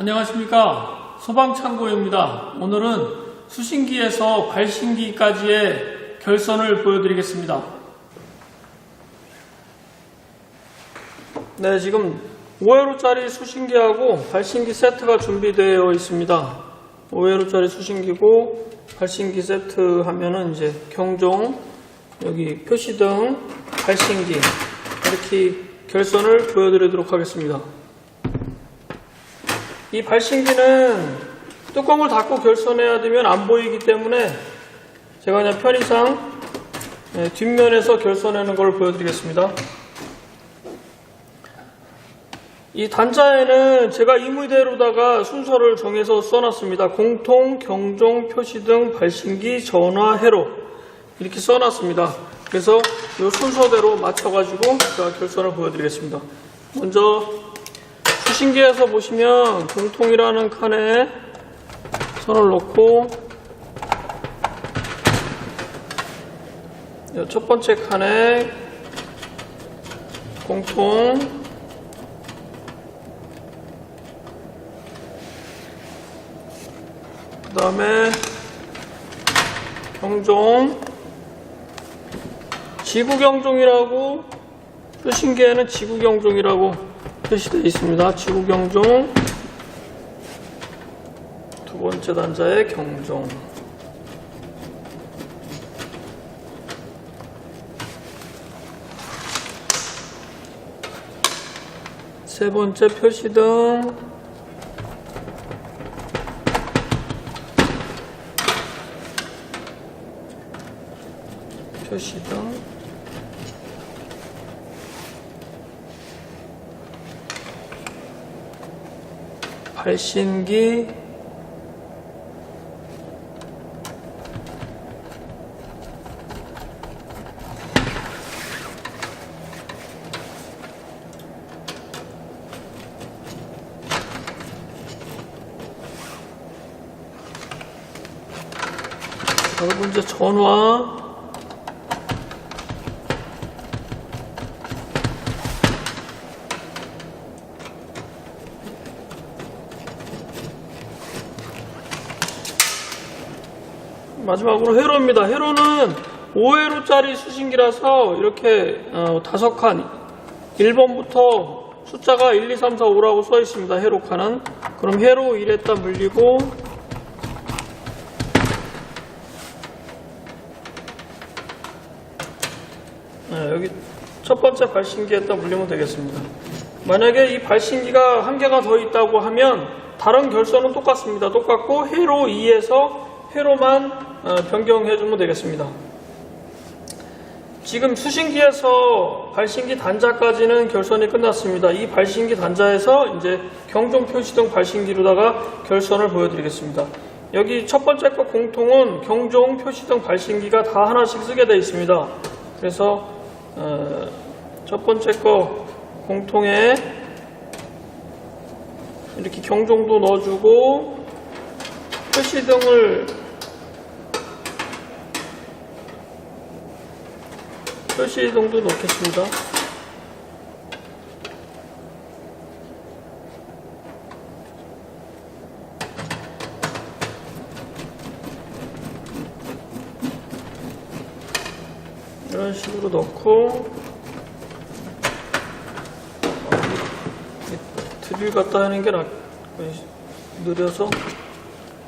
안녕하십니까 소방창고입니다. 오늘은 수신기에서 발신기까지의 결선을 보여드리겠습니다. 네, 지금 5회로짜리 수신기하고 발신기 세트가 준비되어 있습니다. 5회로짜리 수신기고 발신기 세트 하면은 이제 경종, 여기 표시등, 발신기 이렇게 결선을 보여드리도록 하겠습니다. 이 발신기는 뚜껑을 닫고 결선해야 되면 안 보이기 때문에 제가 그냥 편의상 네, 뒷면에서 결선하는 걸 보여드리겠습니다. 이 단자에는 제가 임의대로다가 순서를 정해서 써놨습니다. 공통, 경종, 표시 등, 발신기, 전화, 회로 이렇게 써놨습니다. 그래서 이 순서대로 맞춰가지고 제가 결선을 보여드리겠습니다. 먼저 수신기에서 보시면 공통이라는 칸에 선을 놓고 이첫 번째 칸에 공통 그 다음에 경종 지구경종이라고 수신기에는 지구경종이라고 표시되어 있습니다. 지구 경종. 두 번째 단자의 경종. 세 번째 표시등. 표시등 발신기. 여러분 이제 전화 마지막으로 회로입니다. 회로는 5회로짜리 수신기라서 이렇게 어, 다섯 칸 1번부터 숫자가 1, 2, 3, 4, 5라고 써 있습니다. 회로 칸은 그럼 회로 1에다 물리고 네, 여기 첫 번째 발신기에다 물리면 되겠습니다. 만약에 이 발신기가 한 개가 더 있다고 하면 다른 결선은 똑같습니다. 똑같고 회로 2에서 회로만 어, 변경해주면 되겠습니다. 지금 수신기에서 발신기 단자까지는 결선이 끝났습니다. 이 발신기 단자에서 이제 경종 표시등 발신기로다가 결선을 보여드리겠습니다. 여기 첫 번째 거 공통은 경종 표시등 발신기가 다 하나씩 쓰게 되어 있습니다. 그래서 어, 첫 번째 거 공통에 이렇게 경종도 넣어주고 표시등을 표시등도 넣겠습니다. 이런 식으로 넣고 드릴 갖다 하는 게 낫, 느려서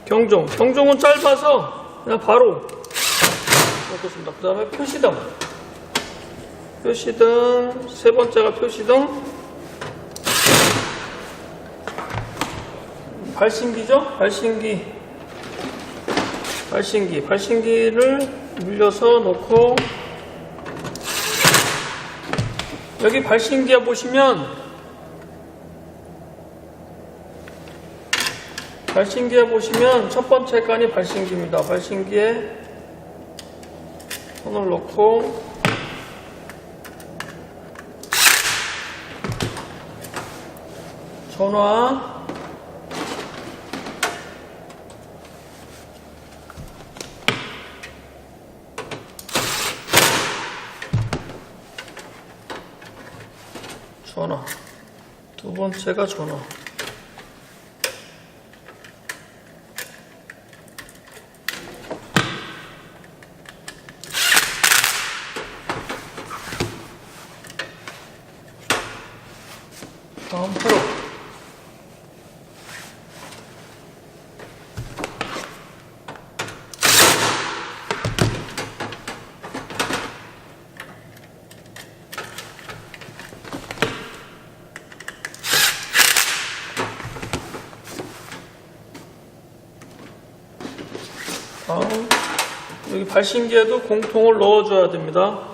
경종 경종은 짧아서 그냥 바로 넣겠습니다. 그 다음에 표시등 표시등 세 번째가 표시등 발신기죠? 발신기 발신기 발신기를 물려서 넣고 여기 발신기에 보시면 발신기에 보시면 첫 번째 칸이 발신기입니다. 발신기에 손을 넣고 전화. 전화. 두 번째가 전화 여기 발신기에도 공통을 넣어줘야 됩니다.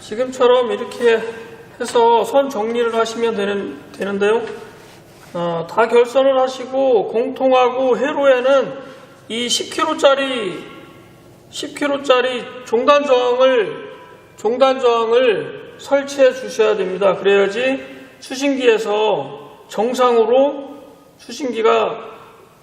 지금처럼 이렇게 해서 선 정리를 하시면 되는, 되는데요. 어, 다 결선을 하시고 공통하고 회로에는 이 10kg짜리 10kg짜리 종단 저항을 종단 저항을 설치해 주셔야 됩니다. 그래야지 수신기에서 정상으로 수신기가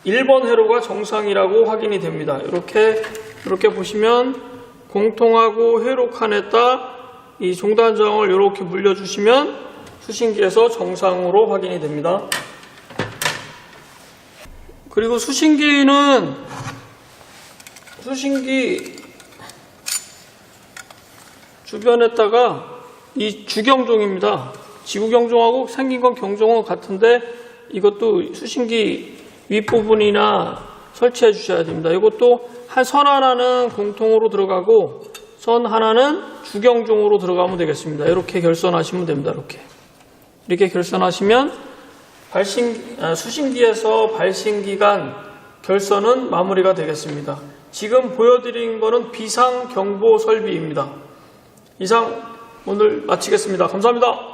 1번 회로가 정상이라고 확인이 됩니다. 이렇게 이렇게 보시면 공통하고 회로 칸에다 이 종단 저항을 이렇게 물려 주시면 수신기에서 정상으로 확인이 됩니다. 그리고 수신기는 수신기 주변에다가 이 주경종입니다. 지구경종하고 생긴 건 경종은 같은데 이것도 수신기 윗부분이나 설치해 주셔야 됩니다. 이것도 한 선 하나는 공통으로 들어가고 선 하나는 주경종으로 들어가면 되겠습니다. 이렇게 결선하시면 됩니다. 이렇게 이렇게 결선하시면 발신, 아, 수신기에서 발신기간 결선은 마무리가 되겠습니다. 지금 보여드린 거는 비상 경보 설비입니다. 이상 오늘 마치겠습니다. 감사합니다.